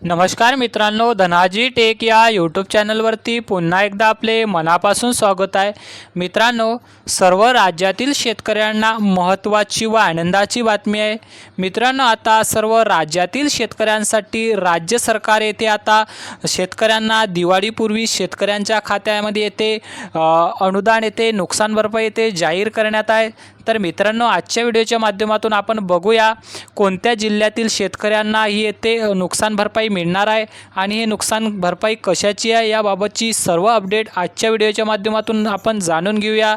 नमस्कार मित्रांनो धनाजी टेक या यूट्यूब चॅनलवरती पुन्हा एकदा आपले मनापासून स्वागत आहे. मित्रांनो सर्व राज्यातील शेतकऱ्यांना महत्त्वाची व आनंदाची बातमी आहे. मित्रांनो आता सर्व राज्यातील शेतकऱ्यांसाठी राज्य सरकार येथे आता शेतकऱ्यांना दिवाळीपूर्वी शेतकऱ्यांच्या खात्यामध्ये येते अनुदान येते नुकसान भरपाई येते जाहीर करण्यात आहे. तर मित्रांनो आजच्या व्हिडिओच्या माध्यमातून आपण बघूया कोणत्या जिल्ह्यातील शेतकऱ्यांना ही येथे नुकसान भरपाई मिळणार आहे आणि हे नुकसान भरपाई कशाची आहे याबाबतची सर्व अपडेट आजच्या व्हिडिओच्या माध्यमातून आपण जाणून घेऊया.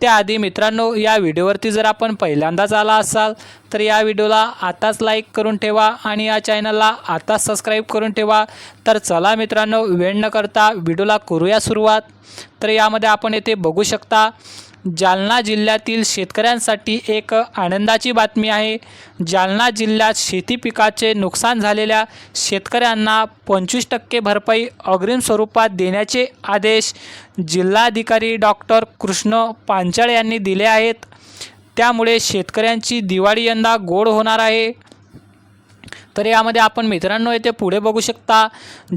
त्याआधी मित्रांनो या व्हिडिओवरती जर आपण पहिल्यांदाच आला असाल तर या व्हिडिओला आताच लाईक करून ठेवा आणि या चॅनलला आताच सबस्क्राईब करून ठेवा. तर चला मित्रांनो वेळ न करता व्हिडिओला करूया सुरुवात. तर यामध्ये आपण येथे बघू शकता जालना जिल्ह्यातील शेतकऱ्यांसाठी एक आनंदाची बातमी आहे. जालना जिल्ह्यात शेती पिकाचे नुकसान झालेल्या शेतकऱ्यांना पंचवीस टक्के भरपाई अग्रिम स्वरूपात देण्याचे आदेश जिल्हाधिकारी डॉक्टर कृष्ण पांचाळ यांनी दिले आहेत. त्यामुळे शेतकऱ्यांची दिवाळी यंदा गोड होणार आहे. तर यामध्ये आपण मित्रांनो येथे पुढे बघू शकता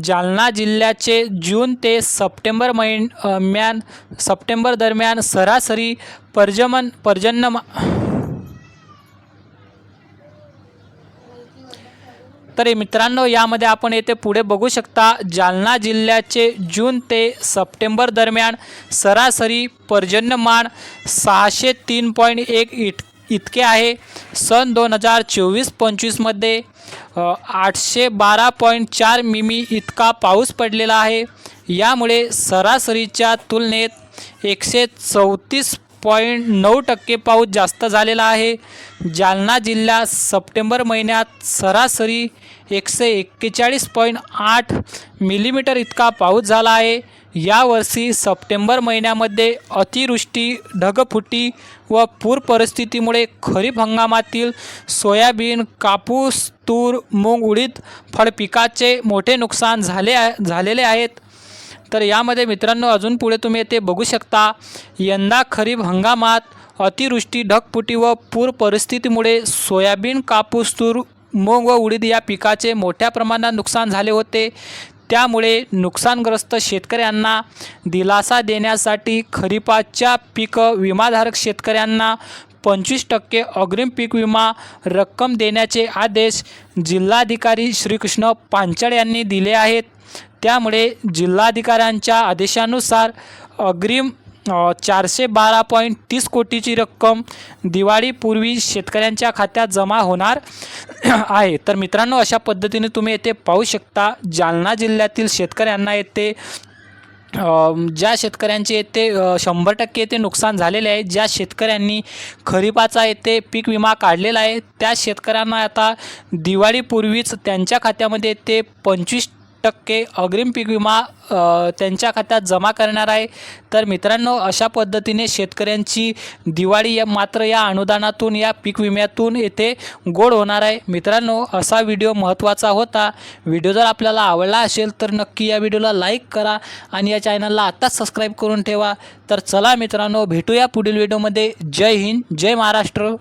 जालना जिल्ह्याचे जून ते सप्टेंबर महिन म्यान सप्टेंबर दरम्यान सरासरी पर्जमन पर्जन्य तर मित्रांनो यामध्ये आपण येथे पुढे बघू शकता जालना जिल्ह्याचे जून ते सप्टेंबर दरम्यान सरासरी पर्जन्यमान सहाशे तीन पॉईंट एक इट इतके आहे. सन दोन हजार चोवीस पंचवीसमध्ये आठशे बारा पॉईंट चार मिमी इतका पाऊस पडलेला आहे. यामुळे सरासरीच्या तुलनेत एकशे चौतीस पॉईंट नऊ टक्के पाऊस जास्त झालेला आहे. जालना जिल्ह्यात सप्टेंबर महिन्यात सरासरी एकशे एक्केचाळीस पॉईंट आठ मिलीमीटर इतका पाऊस झाला आहे. यावर्षी सप्टेंबर महिन्यामध्ये अतिवृष्टी ढगफुटी व पूर परिस्थितीमुळे खरीप हंगामातील सोयाबीन कापूस तूर मूग उडीद फळपिकाचे मोठे नुकसान झाले आहे झालेले आहेत. तर यामध्ये मित्रांनो अजून पुढे तुम्ही येथे बघू शकता यंदा खरीप हंगामात अतिवृष्टी ढगफुटी व पूर परिस्थितीमुळे सोयाबीन कापूस तूर मूग व उडीद या पिकाचे मोठ्या प्रमाणात नुकसान झाले होते. त्यामुळे नुकसानग्रस्त शेतकऱ्यांना दिलासा देण्यासाठी खरीपाच्या पीक विमाधारक शेतकऱ्यांना पंचवीस टक्के अग्रिम पीक विमा रक्कम देण्याचे आदेश जिल्हाधिकारी श्रीकृष्ण पांचाळ यांनी दिले आहेत. त्यामुळे जिल्हाधिकाऱ्यांच्या आदेशानुसार अग्रिम चारशे बारा पॉईंट तीस कोटीची रक्कम दिवाळीपूर्वी शेतकऱ्यांच्या खात्यात जमा होणार आहे. तर मित्रांनो अशा पद्धतीने तुम्ही येथे पाहू शकता जालना जिल्ह्यातील शेतकऱ्यांना येथे ज्या शेतकऱ्यांचे येथे शंभर टक्के येथे नुकसान झालेले आहे ज्या शेतकऱ्यांनी खरीपाचा येथे पीक विमा काढलेला आहे त्या शेतकऱ्यांना आता दिवाळीपूर्वीच त्यांच्या खात्यामध्ये ते पंचवीस टक्के अग्रिम पीक विमा त्यांच्या खात्यात जमा करणार आहे. तर मित्रांनो अशा पद्धतीने शेतकऱ्यांची दिवाळी या मात्र या अनुदानातून या पीक विम्यातून येथे गोड होणार आहे. मित्रांनो असा व्हिडिओ महत्त्वाचा होता. व्हिडिओ जर आपल्याला आवडला असेल तर नक्की या व्हिडिओला लाईक करा आणि या चॅनलला आत्ताच सबस्क्राईब करून ठेवा. तर चला मित्रांनो भेटूया पुढील व्हिडिओमध्ये. जय हिंद जय महाराष्ट्र.